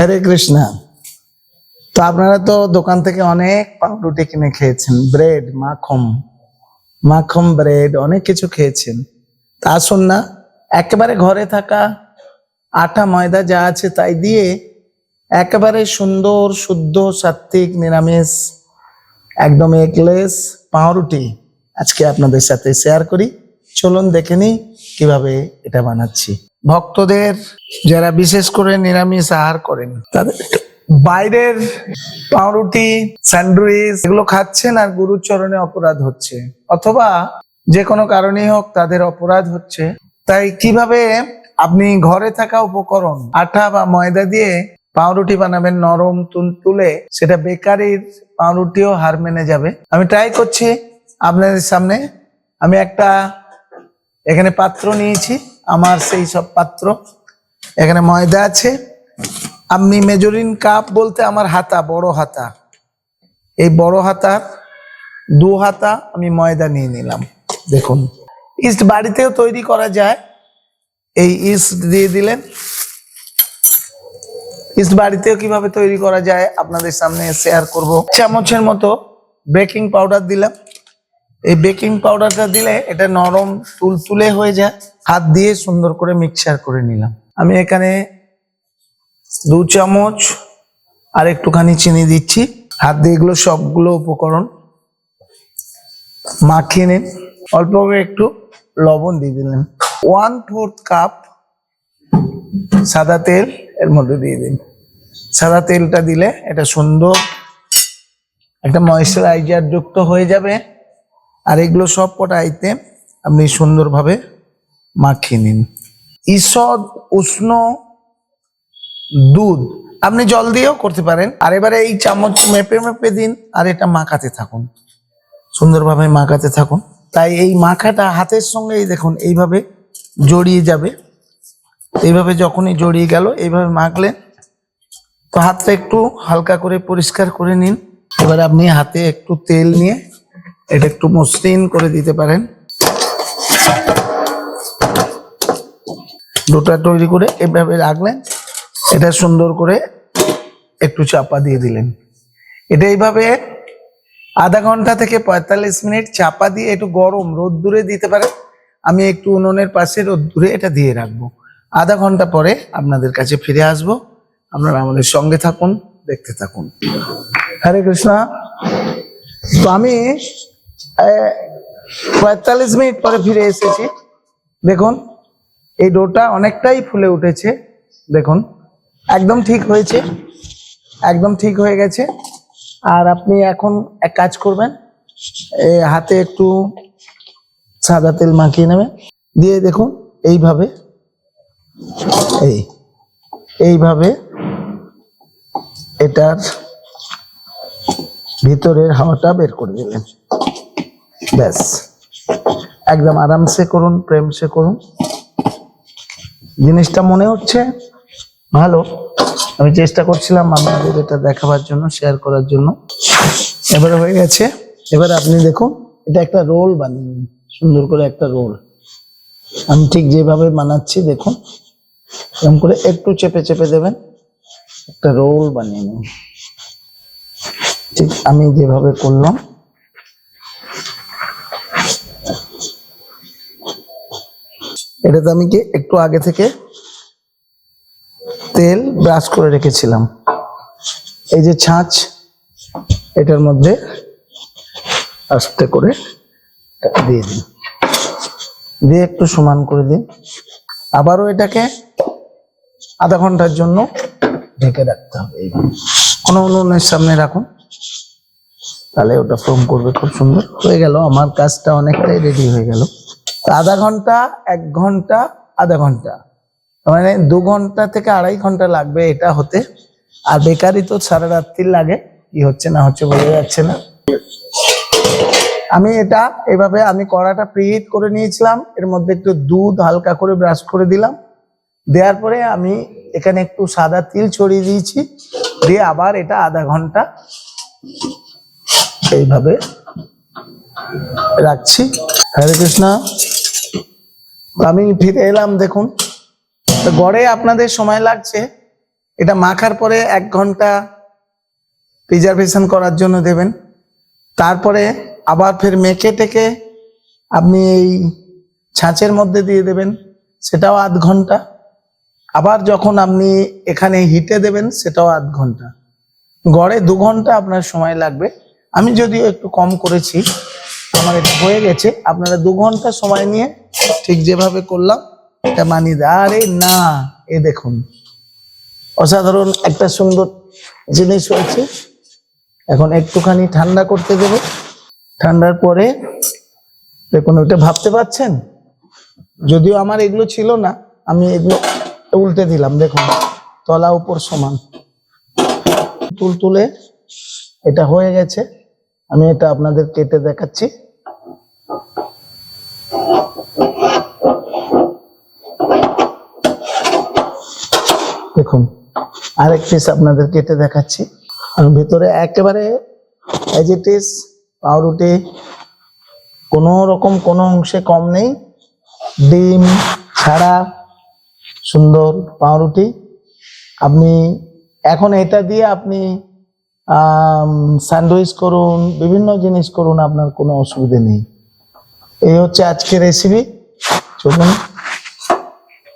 হরে কৃষ্ণা। তো আপনারা তো দোকান থেকে অনেক পাউরুটি কিনে খেয়েছেন, ব্রেড মাখম মাখম ব্রেড, অনেক কিছু খেয়েছেন। তা আসুন না, একেবারে ঘরে থাকা আটা, ময়দা যা আছে তাই দিয়ে একেবারে সুন্দর, শুদ্ধ সাত্বিক নিরামিষ, একদম একলেস পাউরুটি আজকে আপনাদের সাথে শেয়ার করি। চলুন দেখে নিই কীভাবে এটা বানাচ্ছি। ভক্তদের যারা বিশেষ করে নিরামিষ আহার করেন, তাদের বাইরের পাউরুটি, স্যান্ডউইচ এগুলো খাচ্ছেন আর গুরুর চরণে অপরাধ হচ্ছে। অথবা যে কোনো কারণেই হোক তাদের অপরাধ হচ্ছে। তাই কীভাবে আপনি ঘরে থাকা উপকরণ আটা বা ময়দা দিয়ে পাউরুটি বানাবেন নরম তুলতুলে সেটা বেকারির পাউরুটিও হার মেনে যাবে। আমি ট্রাই করছি আপনাদের সামনে। আমি একটা এখানে পাত্র নিয়েছি। আমার সেই সব পাত্র। এখানে ময়দা আছে। আমি মেজরিন কাপ বলতে আমার হাতা, বড় হাতা। এই বড় হাতার দু হাতা আমি ময়দা নিয়ে নিলাম। দেখুন। ইস্ট বাড়িতেও তৈরি করা যায়। এই ইস্ট দিয়ে দিলেন। ইস্ট বাড়িতেও কীভাবে তৈরি করা যায় আপনাদের সামনে শেয়ার করব। চামচের মতো বেকিং পাউডার দিলাম। এই বেকিং পাউডারটা দিলে এটা নরম তুলতুলে হয়ে যায়। হাত দিয়ে সুন্দর করে মিক্সার করে নিলাম। আমি এখানে দু চামচ আর একটুখানি চিনি দিচ্ছি। হাত দিয়ে এগুলো সবগুলো উপকরণ মাখিয়ে নিন। অল্প একটু লবণ দিয়ে দিলেন ওয়ান ফোর্থ কাপ সাদা তেল এর মধ্যে দিয়ে দিন। সাদা তেলটা দিলে এটা সুন্দর একটা ময়েশ্চারাইজার যুক্ত হয়ে যাবে। আর এগুলো সব কটা আইটেম আপনি সুন্দরভাবে মাখিয়ে নিন। ঈষৎ উষ্ণ দুধ আপনি জল দিয়েও করতে পারেন। আর এবারে এই চামচ মেপে মেপে দিন আর এটা মাখাতে থাকুন। সুন্দরভাবে মাখাতে থাকুন। তাই এই মাখাটা হাতের সঙ্গে দেখুন, এইভাবে জড়িয়ে যাবে। এইভাবে যখনই জড়িয়ে গেল, এইভাবে মাখলেন তো হাতটা একটু হালকা করে পরিষ্কার করে নিন। এবার আপনি হাতে একটু তেল নিয়ে এটা একটু মসৃণ করে দিতে পারেন। দুটা তৈরি করে এভাবে রাখলেন। এটা সুন্দর করে একটু চাপা দিয়ে দিলেন। এটা এইভাবে আধা ঘণ্টা থেকে পঁয়তাল্লিশ মিনিট চাপা দিয়ে একটু গরম রোদ্দুরে দিতে পারেন। আমি একটু উনুনের পাশে রোদ্দুরে এটা দিয়ে রাখব। আধা ঘণ্টা পরে আপনাদের কাছে ফিরে আসব। আপনারা আমাদের সঙ্গে থাকুন, দেখতে থাকুন। হরে কৃষ্ণা। তো আমি পঁয়তাল্লিশ মিনিট পরে ফিরে এসেছি। দেখুন, এই ডোটা অনেকটাই ফুলে উঠেছে। দেখুন, একদম ঠিক হয়েছে। একদম ঠিক হয়ে গেছে। আর আপনি এখন এক কাজ করবেন হাতে একটু সাদা তেল মাখিয়ে নেবেন। দিয়ে দেখুন, এইভাবে, এই, এইভাবে এটার ভিতরের হাওয়াটা বের করে দিলেন। ব্যাস। একদম আরামসে করুন, প্রেমসে করুন। জিনিসটা মনে হচ্ছে ভালো। আমি চেষ্টা করছিলাম আপনাদের এটা দেখাবার জন্য শেয়ার করার জন্য। এবারে হয়ে গেছে। এবার আপনি দেখুন, এটা একটা রোল বানিয়ে নিন। সুন্দর করে একটা রোল আমি ঠিক যেভাবে বানাচ্ছি, দেখুন। এরকম করে একটু চেপে চেপে দেবেন। একটা রোল বানিয়ে নিন। ঠিক আমি যেভাবে করলাম এটাতে আমি কি একটু আগে থেকে তেল ব্রাশ করে রেখেছিলাম। এই যে ছাঁচ, এটার মধ্যে আস্তে করে দিয়ে দিন। দিয়ে একটু সমান করে দিন। আবারও এটাকে আধা ঘণ্টার জন্য ঢেকে রাখতে হবে কোনো উনুনের সামনে রাখুন। তাহলে ওটা ফোম করবে, খুব সুন্দর। হয়ে গেল, আমার কাজটা অনেকটাই রেডি হয়ে গেল। আধা ঘণ্টা, এক ঘণ্টা, আধা ঘণ্টা। মানে দু ঘণ্টা থেকে আড়াই ঘণ্টা লাগবে এটা হতে। আর বেকারি তো সারা রাত্রি লাগে, কি হচ্ছে না হচ্ছে বোঝা যাচ্ছে না। আমি এটা এভাবে, আমি কড়াটা প্রিহিট করে নিয়েছিলাম, এর মধ্যে একটু দুধ হালকা করে ব্রাশ করে দিলাম। দেওয়ার পরে আমি এখানে একটু সাদা তিল ছড়িয়ে দিয়েছি, দিয়ে আবার এটা আধা ঘণ্টা এইভাবে রাখছি। হরে কৃষ্ণ। আমি ফিরে এলাম, দেখুন। গড়ে আপনাদের সময় লাগছে। এটা মাখার পরে এক ঘণ্টা প্রিজারভেশন করার জন্য দেবেন। তারপরে আবার ফের মেখে টেকে আপনি এই ছাঁচের মধ্যে দিয়ে দেবেন। সেটাও আধ ঘণ্টা। আবার যখন আপনি এখানে হিটে দেবেন, সেটাও আধ ঘণ্টা। গড়ে দু ঘণ্টা আপনার সময় লাগবে। আমি যদিও একটু কম করেছি, আমার এটা হয়ে গেছে। আপনারা দু ঘণ্টা সময় নিয়ে ঠিক যেভাবে করলাম, এটা মানিয়ে দেয় আরে না এ দেখুন। অসাধারণ একটা সুন্দর জিনিস হয়েছে। এখন একটুখানি ঠান্ডা করতে দেবো। ঠান্ডার পরে দেখুন, ওটা ভাবতে পারছেন? যদিও আমার এগুলো ছিল না, আমি এগুলো উল্টে দিলাম। দেখুন, তলা উপর সমান। তুল তুলে এটা হয়ে গেছে। আমি এটা আপনাদের কেটে দেখাচ্ছি। দেখুন। আরেক পিস আপনাদের কেটে দেখাচ্ছি। ভিতরে একেবারে এজ ইট ইজ পাউরুটি, কোনো রকম কোনো অংশে কম নেই। ডিম ছাড়া সুন্দর পাউরুটি। আপনি এখন এটা দিয়ে আপনি স্যান্ডউইচ করুন, বিভিন্ন জিনিস করুন, আপনার কোনো অসুবিধে নেই। এই হচ্ছে আজকের রেসিপি চলুন।